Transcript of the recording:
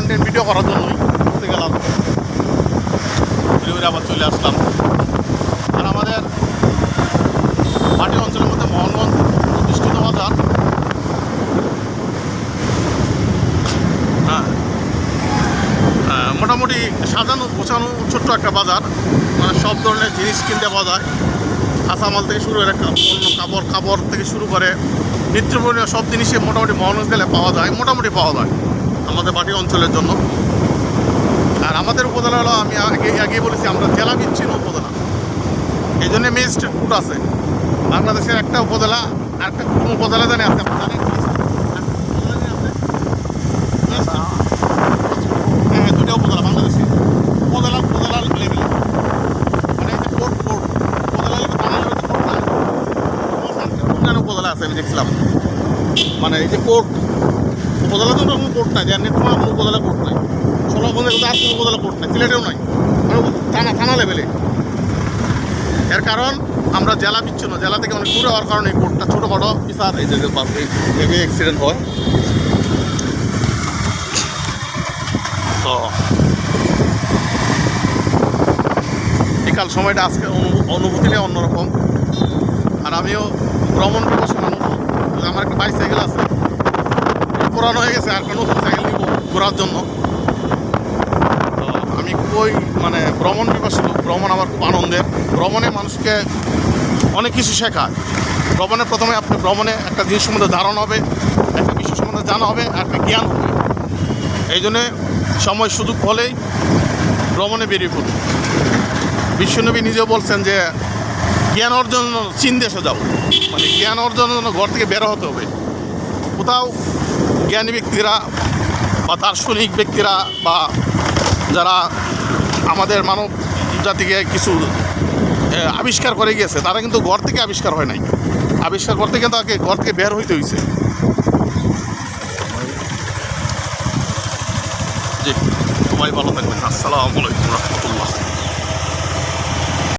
Content video করার জন্যই ঘুরতে গেলাম। ঘুরে ঘুরে আবার চলে আসলাম। আর আমাদের মাটি অঞ্চলের মধ্যে মহনগঞ্জ প্রতিষ্ঠিত বাজার। হ্যাঁ।, হ্যাঁ। মোটামুটি সাজানো, গোছানো ছোট্ট একটা বাজার। মানে সব ধরনের জিনিস কিনতে পাওয়া যায়। কাঁচামাল থেকে শুরু করে অন্য কাপড় কাপড় থেকে শুরু করে নিত্যপূর্ণীয় সব জিনিসই মোটামুটি মহনগঞ্জ গেলে পাওয়া যায়, মোটামুটি পাওয়া যায়। আমাদের বাটি অঞ্চলের জন্য। আর আমাদের উপজেলা হলো, আমি আগে আগে বলেছি, আমরা জেলা বিচ্ছিন্ন উপজেলা। এই জন্য ম্যাজিস্ট্রেট কোর্ট আছে। বাংলাদেশের একটা উপজেলা, আর একটা কোন উপজেলা জানে আছে? হ্যাঁ হ্যাঁ মানে কোর্ট উপজেলা আছে, আমি দেখছিলাম। মানে এই যে কোর্ট উপজেলা তো কোনো কোর্ট নাই, জানি তোমার কোনো উপজেলা কোর্ট নাই। কিন্তু আর কোনো উপজেলা কোর্ট নাই, সিলেটেও নাই। মানে থানা থানা লেভেলে। এর কারণ, আমরা জেলা বিচ্ছিন্ন, জেলা থেকে অনেক দূরে হওয়ার কারণে এই কোর্টটা ছোটোখাটো বিচার এই হেভি অ্যাক্সিডেন্ট হয়। তো, বিকাল সময়টা আজকে অনু- অনুভূতিটা অন্যরকম। আর আমিও ভ্রমণ পিপাসু মানুষ আমার একটা বাইসাইকেল আছে। পুরানো হয়ে গেছে, আর কোনো সাইকেল নিব ঘোরার জন্য। তো আমি খুবই মানে ভ্রমণ পিপাসু ভ্রমণ আমার খুব আনন্দের। ভ্রমণে মানুষকে অনেক কিছু শেখায়। ভ্রমণে প্রথমে আপনি ভ্রমণে একটা জিনিস সম্বন্ধে ধারণা হবে, একটা বিষয় সম্বন্ধে জানা হবে, আর একটা জ্ঞান হবে। এই জন্যে সময় সুযোগ হলেই ভ্রমণে বেরিয়ে পড়ুন বিশ্বনবী নিজেও বলছেন যে, জ্ঞান অর্জন চীন দেশে যাও মানে জ্ঞান অর্জনের জন্য ঘর থেকে বেরো হতে হবে। কোথাও জ্ঞানী ব্যক্তিরা বা দার্শনিক ব্যক্তিরা বা যারা আমাদের মানব জাতিকে কিছু আবিষ্কার করে গিয়েছে তারা কিন্তু ঘর থেকে আবিষ্কার হয় নাই। আবিষ্কার করতে কিন্তু তাকে ঘর থেকে বের হইতে হয়েছে জি, সবাই ভালো থাকবেন। আসসালামু আলাইকুম রহমতুল্লাহ।